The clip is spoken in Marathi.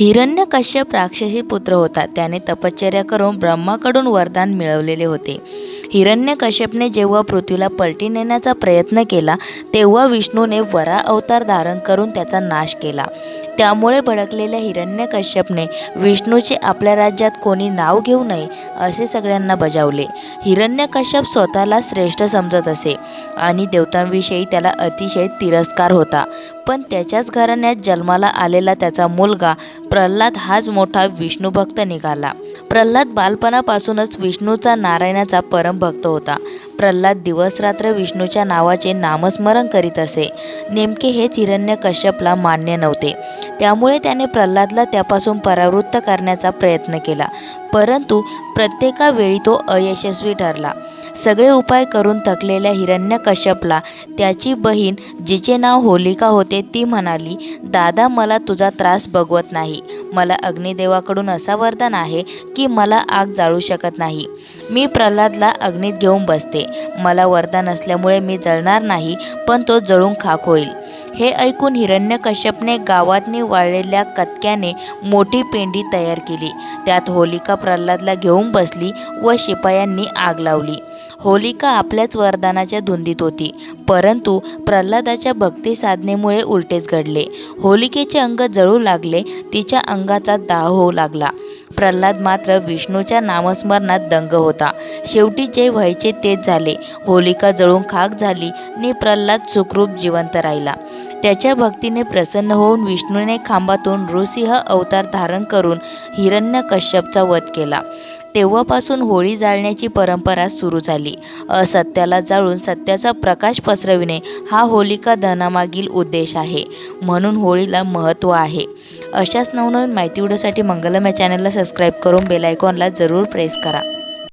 हिरण्यकश्यप राक्षसी पुत्र होता. त्याने तपश्चर्या करून ब्रह्माकडून वरदान मिळवलेले होते. हिरण्यकश्यपने जेव्हा पृथ्वीला पलटी नेण्याचा प्रयत्न केला तेव्हा विष्णूने वरा अवतार धारण करून त्याचा नाश केला. त्यामुळे भडकलेल्या हिरण्यकश्यपने विष्णूचे आपल्या राज्यात कोणी नाव घेऊ नये असे सगळ्यांना बजावले. हिरण्यकश्यप स्वतःला श्रेष्ठ समजत असे आणि देवतांविषयी त्याला अतिशय तिरस्कार होता. पण त्याच्याच घराण्यात जन्माला आलेला त्याचा मुलगा प्रल्हाद हाच मोठा विष्णूभक्त निघाला. प्रल्हाद बालपणापासूनच विष्णूचा नारायणाचा परमभक्त होता. प्रल्हाद दिवसरात्र विष्णूच्या नावाचे नामस्मरण करीत असे. नेमके हेच हिरण्यकश्यपला मान्य नव्हते. त्यामुळे त्याने प्रल्हादला त्यापासून परावृत्त करण्याचा प्रयत्न केला. परंतु प्रत्येकावेळी तो अयशस्वी ठरला. सगळे उपाय करून थकलेल्या हिरण्यकश्यपला त्याची बहीण जिचे नाव होलिका होते ती म्हणाली दादा मला तुझा त्रास बघवत नाही. मला अग्निदेवाकडून असा वरदान आहे की मला आग जाळू शकत नाही. मी प्रल्हादला अग्नीत घेऊन बसते. मला वरदान असल्यामुळे मी जळणार नाही पण तो जळून खाक होईल. हे ऐकून हिरण्यकश्यपने गावातनी वाळलेल्या कतक्याने मोठी पेंडी तयार केली. त्यात होलिका प्रल्हादला घेऊन बसली व शिपायांनी आग लावली. होलिका आपल्याच वरदानाच्या धुंदीत होती परंतु प्रल्हादाच्या भक्ती साधनेमुळे उलटेच घडले. होलिकेचे अंग जळू लागले तिच्या अंगाचा दाह होऊ लागला. प्रल्हाद मात्र विष्णूच्या नामस्मरणात दंग होता. शेवटी जे व्हायचे तेच झाले. होलिका जळून खाक झाली आणि प्रल्हाद सुखरूप जिवंत राहिला. त्याच्या भक्तीने प्रसन्न होऊन विष्णूने खांबातून ऋसिंह अवतार धारण करून हिरण्यकश्यपचा वध केला. तेव्हापासून होळी जाळण्याची परंपरा सुरू झाली. असत्याला जाळून सत्याचा प्रकाश पसरविणे हा होलिका दहनामागील उद्देश आहे. म्हणून होळीला महत्त्व आहे. अशाच नवनवीन माहिती व्हिडिओसाठी मंगलम या चॅनलला सबस्क्राईब करून बेलायकॉनला जरूर प्रेस करा.